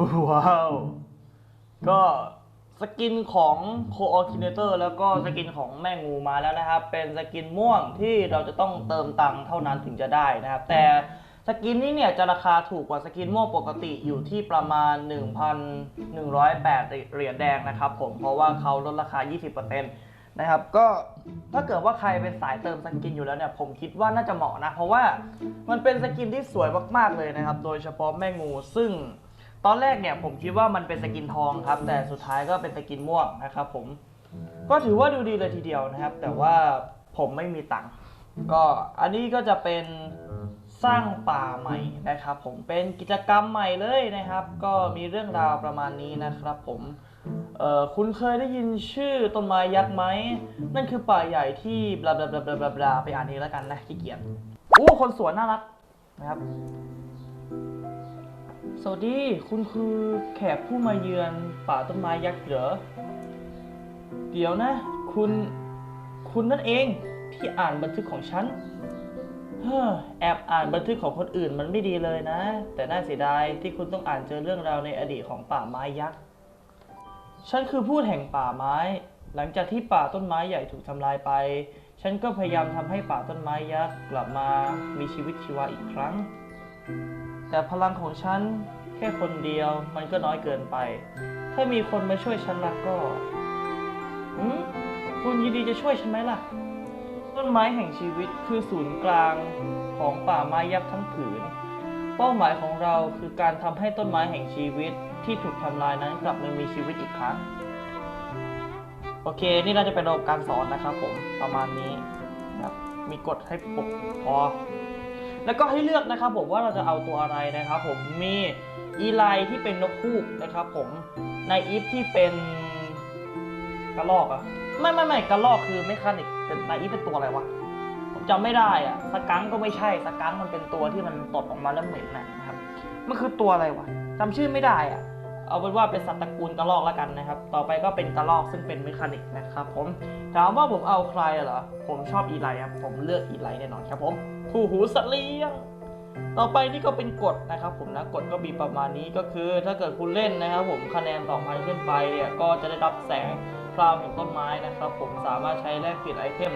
ว้าว ก็สกินของ Coordinator แล้วก็สกินของแม่งูมาแล้วนะครับ เป็นสกินม่วงที่เราจะต้องเติมตังค์เท่านั้นถึงจะได้นะครับ แต่สกินนี้เนี่ยจะราคาถูกกว่าสกินม่วงปกติอยู่ที่ประมาณ 1,108 เหรียญแดงนะครับผมเพราะว่าเขาลดราคา 20%นะครับก็ถ้าเกิดว่าใครเป็นสายเติมสกินอยู่แล้วเนี่ยผมคิดว่าน่าจะเหมาะนะ เพราะว่ามันเป็นสกินที่สวยมากๆเลยนะครับ โดยเฉพาะแม่งูซึ่ง ตอนแรกเนี่ยผมคิดว่ามันเป็นสกินทองครับ แต่สุดท้ายก็เป็นสกินม่วงนะครับผม ก็ถือว่าดูดีเลยทีเดียวนะครับ แต่ว่าผมไม่มีตังค์ ก็อันนี้ก็จะเป็นสร้างป่าใหม่นะครับ ผมเป็นกิจกรรมใหม่เลยนะครับ ก็มีเรื่องราวประมาณนี้นะครับ ผมเอ่อคุณเคยได้ยินชื่อต้นไม้ยักษ์ไหม นั่นคือป่าใหญ่ที่บลาบลาบลาบลาบลาบลาไปอ่านเองแล้วกันนะขี้เกียจอู้คนสวนน่ารักนะครับ สวัสดี คุณคือแขกผู้มาเยือนป่าต้นไม้ยักษ์เหรอ เดี๋ยวนะ คุณ คุณนั่นเองที่อ่านบันทึกของฉัน เฮ้อ แอบอ่านบันทึกของคนอื่นมันไม่ดีเลยนะ แต่น่าเสียดายที่คุณต้องอ่านเจอเรื่องราวในอดีตของป่าไม้ยักษ์ ฉันคือผู้แห่งป่าไม้ หลังจากที่ป่าต้นไม้ใหญ่ถูกทำลายไป ฉันก็พยายามทำให้ป่าต้นไม้ยักษ์กลับมามีชีวิตชีวาอีกครั้ง แต่พลังของฉันแค่คนเดียวมันก็น้อยเกินไป ถ้ามีคนมาช่วยฉันละก็หืมคุณยินดีจะช่วยฉันไหมล่ะ ต้นไม้แห่งชีวิตคือศูนย์กลางของป่าไม้ยักษ์ทั้งผืน เป้าหมายของเราคือการทำให้ต้นไม้แห่งชีวิตที่ถูกทำลายนั้นกลับมามีชีวิตอีกครั้ง โอเค นี่น่าจะเป็นระบบการสอนนะครับผมประมาณนี้นะครับมีกฎให้ปกพอ แล้วก็ให้เลือกนะครับผมว่าเราจะเอาตัวอะไรนะครับผมมีอีไลที่เป็นนกฮูกนะครับผมในอีฟที่เป็นกระรอกอะไม่ไม่ไม่กระรอกคือไม่คานิกแต่ในอีฟเป็นตัวอะไรวะผมจำไม่ได้อะสกังก็ไม่ใช่สกังมันเป็นตัวที่มันตดออกมาแล้วเหม็นนะครับมันคือตัวอะไรวะจำชื่อไม่ได้อะเอาเป็นว่าเป็นสัตว์ตระกูลกระรอกแล้วกันนะครับ ต่อไปก็เป็นกระรอกซึ่งเป็นเมคานิกนะครับผม ถามว่าผมเอาใครเหรอ ผมชอบอีไลครับ ผมเลือกอีไลแน่นอนครับผม คู่หูสัตว์เลี้ยง ต่อไปนี่ก็เป็นกฎนะครับ ผมนะกฎก็มีประมาณนี้ก็คือ ถ้าเกิดคุณเล่นนะครับ ผมคะแนน2,000ขึ้นไปเนี่ยก็จะได้รับแสงพราวแห่งต้นไม้นะครับ ผมสามารถใช้แลกเปลี่ยนไอเทม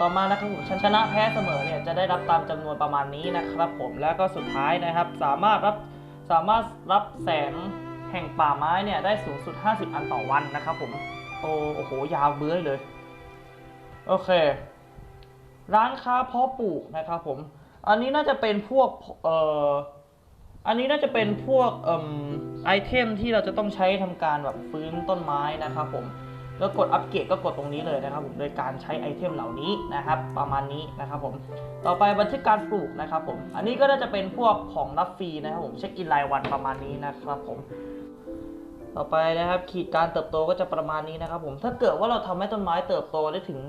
ต่อมานะครับผมชนะแพ้เสมอเนี่ยจะได้รับตามจำนวนประมาณนี้นะครับ ผมแล้วก็สุดท้ายนะครับ สามารถรับสามารถรับแสงแห่งป่าไม้เนี่ยได้สูงสุด 50 อันต่อวันนะครับผมโอ้โหยาวเบื้อเลย โอเค ร้านค้าเพาะปลูกนะครับผม อันนี้น่าจะเป็นพวกเอ่ออันนี้น่าจะเป็นพวกเอ่มไอเทมที่เราจะต้องใช้ทำการแบบฟื้นต้นไม้นะครับผมแล้วกดอัปเกรดก็กดตรงนี้เลยนะครับผมโดยการใช้ไอเทมเหล่านี้นะครับ ประมาณนี้นะครับผมต่อไปบันทึกการปลูกนะครับผม อันนี้ก็น่าจะเป็นพวกของรับฟรีนะครับผมเช็คอินรายวันประมาณนี้นะครับผม ต่อไปนะครับขีดการเติบโตก็จะประมาณนี้นะครับผมถ้าเกิดว่าเราทำให้ต้นไม้เติบโตได้ถึง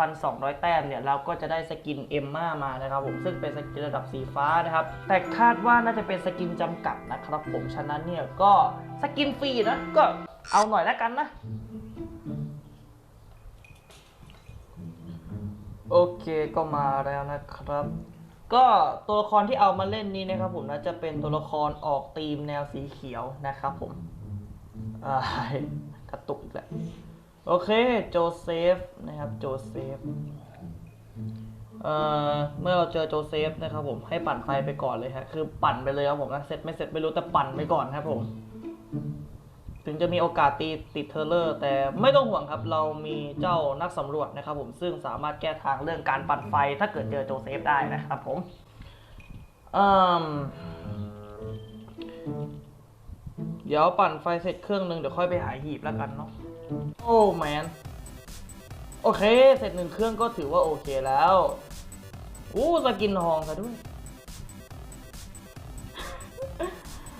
1,200 แต้มเนี่ยเราก็จะได้สกินเอ็มมามานะครับผมซึ่งเป็นสกินระดับสีฟ้านะครับแต่คาดว่าน่าจะเป็นสกินจำกัดนะครับผมฉะนั้นเนี่ยก็สกินฟรีนะก็เอาหน่อยแล้วกันนะโอเคก็มาแล้วนะครับ ก็ตัวละครที่เอามาเล่นนี้นะครับผมนะจะเป็นตัวละครออกธีมแนวสีเขียวนะครับผม กระตุกอีกแล้วโอเค โจเซฟนะครับ โจเซฟ เอ่อ เมื่อเราเจอโจเซฟนะครับผม ให้ปั่นไฟไปก่อนเลยฮะ คือปั่นไปเลยครับผมนะเสร็จไม่เสร็จไม่รู้แต่ปั่นไปก่อนครับผม ถึงจะมีโอกาสตีติดเทอร์เลอร์ แต่ไม่ต้องห่วงครับ เรามีเจ้านักสำรวจนะครับผม ซึ่งสามารถแก้ทางเรื่องการปั่นไฟ ถ้าเกิดเจอโจเซฟได้นะครับผมอืม เดี๋ยวปั่นไฟเสร็จเครื่องหนึ่งเดี๋ยวค่อยไปหาหีบแล้วกันเนาะโอ้แมนโอเค เสร็จหนึ่งเครื่องก็ถือว่าโอเคแล้วอู้สกินทองซะด้วย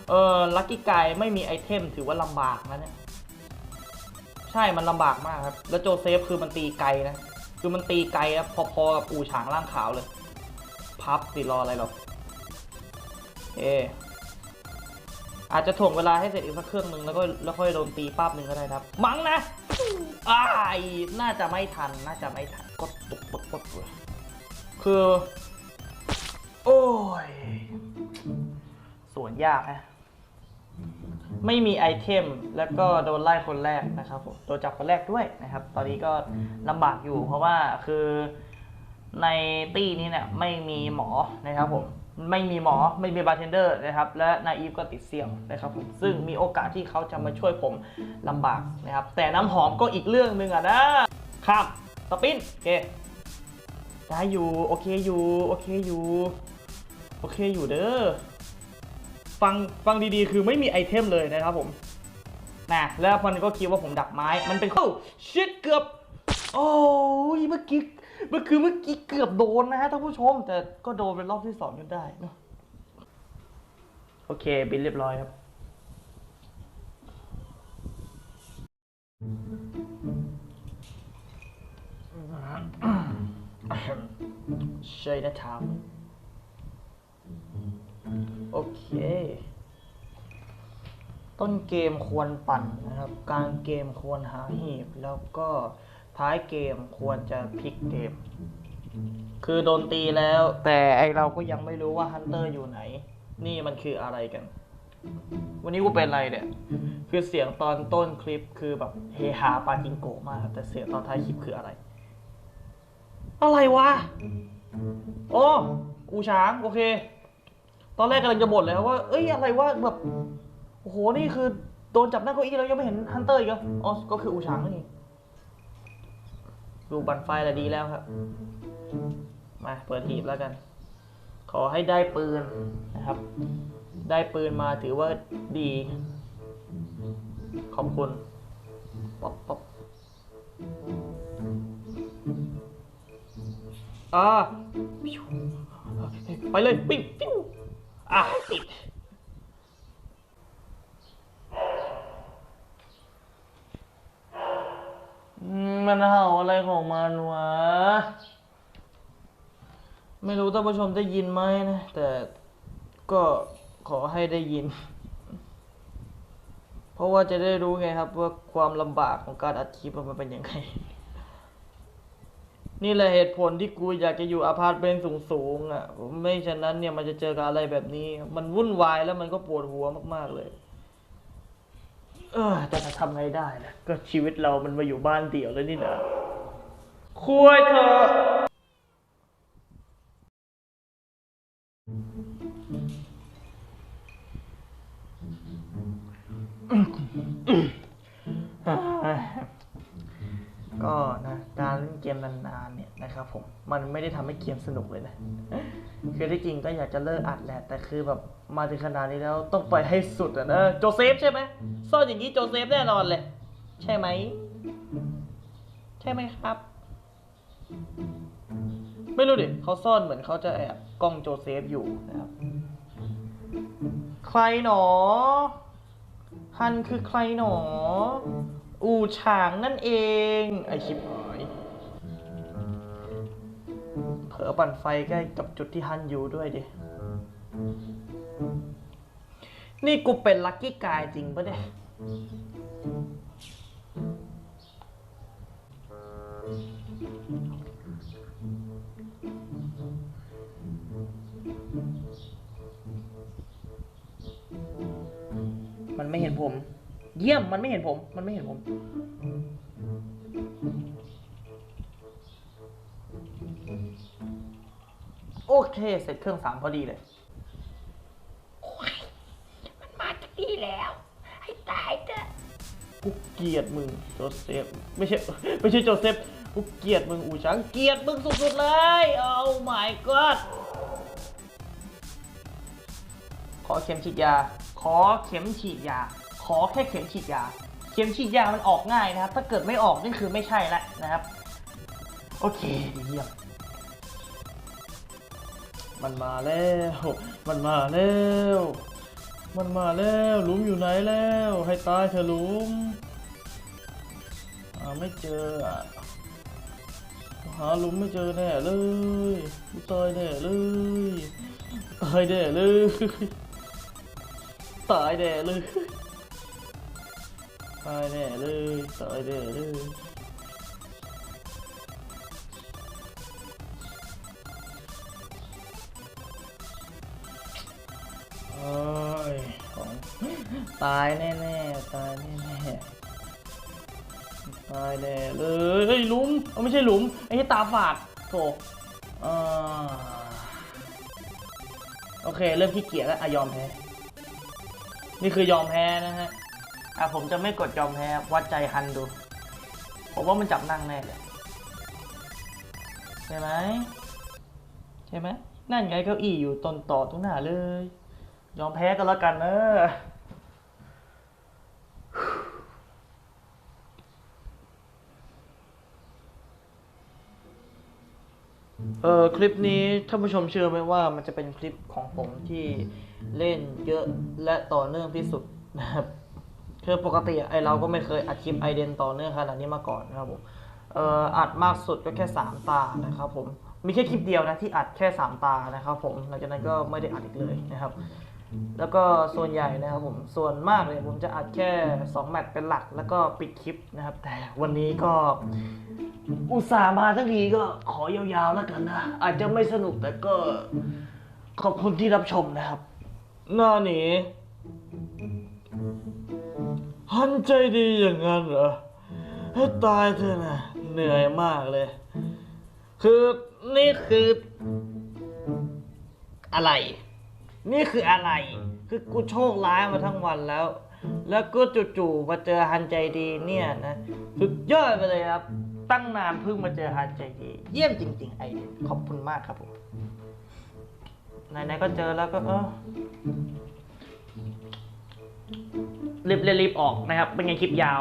เออลักกี้ไกไม่มีไอเทมถือว่าลำบากนะเนี่ย ใช่มันลำบากมากครับ แล้วโจเซฟคือมันตีไกลนะ คือมันตีไกลครับพอๆกับอูฉางล่างขาวเลย พับติดรออะไรหรอกเอ อาจจะถ่วงเวลาให้เสร็จอีกสักเครื่องหนึ่งแล้วก็แล้วค่อยโดนตีป้าบหนึ่งก็ได้ครับ มั้งนะอ้ายน่าจะไม่ทัน น่าจะไม่ทันกดตุกกดกดเลยคือ โอ้ย สวนยากนะไม่มีไอเทม แล้วก็โดนไล่คนแรกนะครับผม โดนจับคนแรกด้วยนะครับ ตอนนี้ก็ลำบากอยู่เพราะว่าคือในตี้นี้เนี่ยไม่มีหมอนะครับผม ไม่มีหมอไม่มีบาร์เทนเดอร์นะครับและนายอีฟก็ติดเสี่ยวนะครับผมซึ่งมีโอกาสที่เขาจะมาช่วยผมลำบากนะครับ แต่น้ำหอมก็อีกเรื่องหนึ่งอะนะข้ามสปินโอเคได้อยู่โอเคอยู่โอเคอยู่โอเคอยู่เด้อฟังฟังดีๆ คือไม่มีไอเทมเลยนะครับผมนะแล้วมันก็คิดว่าผมดักไม้มันเป็นเข้าชิดเกือบ โอ้ยเมื่อกี้ เมื่อคือเมื่อกี้เกือบโดนนะฮะท่านผู้ชม แต่ก็โดนเป็นรอบที่สองจนได้เนอะโอเค บินเรียบร้อยครับ ใช่นะทามโอเค ต้นเกมควรปั่นนะครับ กลางเกมควรหาหีบแล้วก็ ท้ายเกมควรจะพลิกเกม คือโดนตีแล้ว แต่ไอเราก็ยังไม่รู้ว่าฮันเตอร์อยู่ไหน นี่มันคืออะไรกัน วันนี้กูเป็นอะไรเนี่ย คือเสียงตอนต้นคลิปคือแบบเฮฮาปาจิงโกมากแต่เสียงตอนท้ายคลิปคืออะไร อะไรวะ โอ้อูช้างโอเค ตอนแรกกำลังจะบ่นเลยว่า เอ้ยอะไรวะแบบ โอ้โห นี่คือโดนจับหน้าเก้าอี้แล้วยังไม่เห็นฮันเตอร์อีกเหรออ๋อก็คืออูช้างนี่ นเองดูบันไฟแล้วดีแล้วครับ มาเปิดหีบแล้วกัน ขอให้ได้ปืนนะครับ ได้ปืนมาถือว่าดี ขอบคุณป๊อปป๊อปอ่าไปเลยปิ้งปิ้วอะติด มันเห่าอะไรของมันวะ ไม่รู้ท่านผู้ชมได้ยินไหมนะ แต่ก็ขอให้ได้ยิน เพราะว่าจะได้รู้ไงครับ ว่าความลำบากของการอัดคลิปมันเป็นยังไง นี่แหละเหตุผลที่กูอยากจะอยู่อาพาร์ตเมนต์สูงๆอะ ไม่ฉะนั้นเนี่ยมันจะเจอกับอะไรแบบนี้ มันวุ่นวายแล้วมันก็ปวดหัวมากๆเลย เออแต่จะทำไงได้นะก็ชีวิตเรามันมาอยู่บ้านเดี่ยวแล้วนี่นะคุยเถอะก็นะการเล่นเกมนานๆเนี่ยนะครับผมมันไม่ได้ทำให้เกมสนุกเลยนะ คือที่จริงก็อยากจะเลิกอัดแหละแต่คือแบบมาถึงขนาดนี้แล้วต้องไปให้สุดอะนะโจเซฟใช่ไหมซ่อนอย่างนี้โจเซฟแน่นอนเลย ใช่ไหม ใช่ไหมครับ ไม่รู้ดิเขาซ่อนเหมือนเขาจะแอบกล้องโจเซฟอยู่นะครับ ใครหนอ ฮันคือใครหนอ อูฉางนั่นเอง ไอชิบ ผลอปั่นไฟใกล้กับจุดที่ฮันอยู่ด้วยดิ นี่กูเป็นลัคกี้กายจริงปะเนี่ย มันไม่เห็นผม เยี่ยมมันไม่เห็นผม มันไม่เห็นผม เค เสร็จเครื่องสามพอดีเลยมันมาจากนี่แล้ว ให้ตายเถอะกูเกลียดมึงโจเซฟไม่ใช่ไม่ใช่โจเซฟกูเกลียดมึงอูช้างเกลียดมึงสุดๆเลยโอ้ my god ขอเข็มฉีดยา ขอเข็มฉีดยา ขอแค่เข็มฉีดยา เข็มฉีดยามันออกง่ายนะครับ ถ้าเกิดไม่ออกนี่คือไม่ใช่ละนะครับ โอเคดีเยี่ยม มันมาแล้ว มันมาแล้ว มันมาแล้วหลุมอยู่ไหนแล้ว ให้ตายเถอะหลุมหาไม่เจอหาหลุมไม่เจอแน่เลยตายแน่เลยตายแน่เลยตายแน่เลยตายแน่เลยตายแน่เลย ยของตายแน่ๆตายแน่ๆตายแน่เลยเฮ้ยหลุมเอ้าไม่ใช่หลุมไอ้ที่ตาฝาดโถอ่าโอเค เริ่มขี้เกียจแล้วอะยอมแพ้ นี่คือยอมแพ้นะฮะอะผมจะไม่กดยอมแพ้วัดใจฮันดู ผมว่ามันจับนั่งแน่เลยใช่ไหมใช่ไหมนั่นไงเก้าอี้อยู่ตนต่อตรงหน้าเลย ยอมแพ้ก็แล้วกันเนอะเออคลิปนี้ท่านผู้ชมเชื่อไหมว่ามันจะเป็นคลิปของผมที่เล่นเยอะและต่อเนื่องที่สุดนะครับคือปกติไอเราก็ไม่เคยอัดคลิปไอเดนต่อเนื่องขนาดนี้มาก่อนนะครับผมเอ่ออัดมากสุดก็แค่สามตานะครับผมมีแค่คลิปเดียวนะที่อัดแค่สามตานะครับผมหลังจากนั้นก็ไม่ได้อัดอีกเลยนะครับ แล้วก็ส่วนใหญ่นะครับผมส่วนมากเลยผมจะอัดแค่ 2 แมตช์เป็นหลักแล้วก็ปิดคลิปนะครับ แต่วันนี้ก็อุตส่าห์มาทั้งทีก็ขอยาวๆแล้วกันนะ อาจจะไม่สนุกแต่ก็ขอบคุณที่รับชมนะครับหน้าหนีหันใจดีอย่างนั้นเหรอ ให้ตายเถอะนะเหนื่อยมากเลย คือนี่คืออะไร นี่คืออะไร คือกูโชคร้ายมาทั้งวันแล้ว แล้วก็จู่ๆมาเจอฮันใจดีเนี่ยนะ สุดยอดไปเลยครับ ตั้งนานเพิ่งมาเจอฮันใจดี เยี่ยมจริง ๆ ไอเดนขอบคุณมากครับผม ไหนๆก็เจอแล้วก็เออรีบๆรีบออกนะครับ เป็นไงคลิปยาว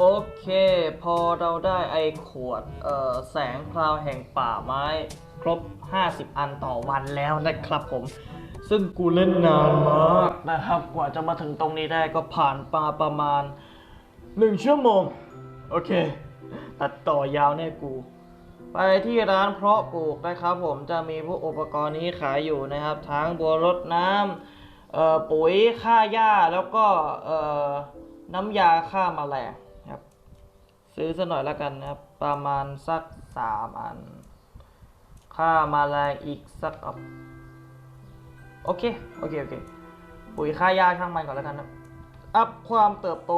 โอเค พอเราได้ไอขวดเอ่อแสงพราวแห่งป่าไม้ ครบ 50 อันต่อวันแล้วนะครับผม ซึ่งกูเล่นนานมากนะครับ กว่าจะมาถึงตรงนี้ได้ก็ผ่านมาประมาณ 1 ชั่วโมง โอเค ตัดต่อยาวแน่กู ไปที่ร้านเพาะปลูกนะครับผมจะมีพวกอุปกรณ์นี้ขายอยู่นะครับ ทั้งบัวรดน้ำปุ๋ยฆ่าหญ้าแล้วก็น้ำยาฆ่าแมลง ซื้อสักหน่อยแล้วกันนะครับ ประมาณสักสามอัน ค่ามาแรงอีกสักอโอเค โอเค โอเค ปุ๋ยค่ายาช่างมันก่อนแล้วกันนะอัพความเติบโต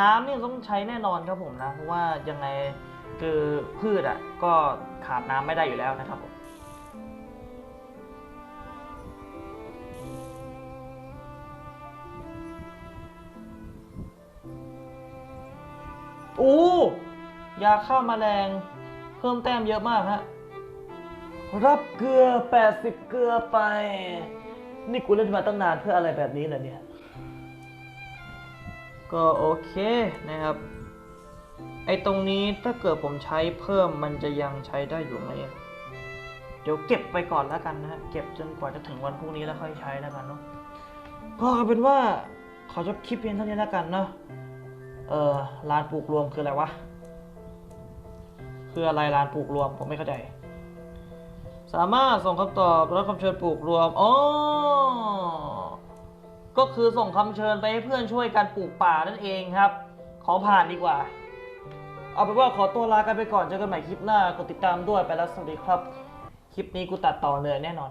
น้ำนี่ต้องใช้แน่นอนครับผมนะ เพราะว่ายังไงคือพืชอะก็ขาดน้ำไม่ได้อยู่แล้วนะครับผม อ้ยาฆ่ามาแมลง เพิ่มแต้มเยอะมากฮะ รับเกลือ 80 เกลือไป นี่กูเล่นมาตั้งนานเพื่ออะไรแบบนี้เหรอเนี่ย ก็โอเคนะครับ ไอตรงนี้ถ้าเกิดผมใช้เพิ่มมันจะยังใช้ได้อยู่ไหมเดี๋ยวเก็บไปก่อนแล้วกันนะฮะ เก็บจนกว่าจะถึงวันพรุ่งนี้แล้วค่อยใช้แล้วกันเนาะ ก็เอาเป็นว่าขอจบคลิปเพียงเท่านี้แล้วกันเนาะ เออร้านปลูกรวมคืออะไรวะ คืออะไรร้านปลูกรวมผมไม่เข้าใจ สามารถส่งคำตอบและคำเชิญปลูกรวมอ๋อก็คือส่งคำเชิญไปให้เพื่อนช่วยกันปลูกป่านั่นเองครับ ขอผ่านดีกว่า เอาเป็นว่าขอตัวลากันไปก่อนเจอกันใหม่คลิปหน้ากดติดตามด้วยไปแล้วสวัสดีครับ คลิปนี้กูตัดต่อเนื่อยแน่นอน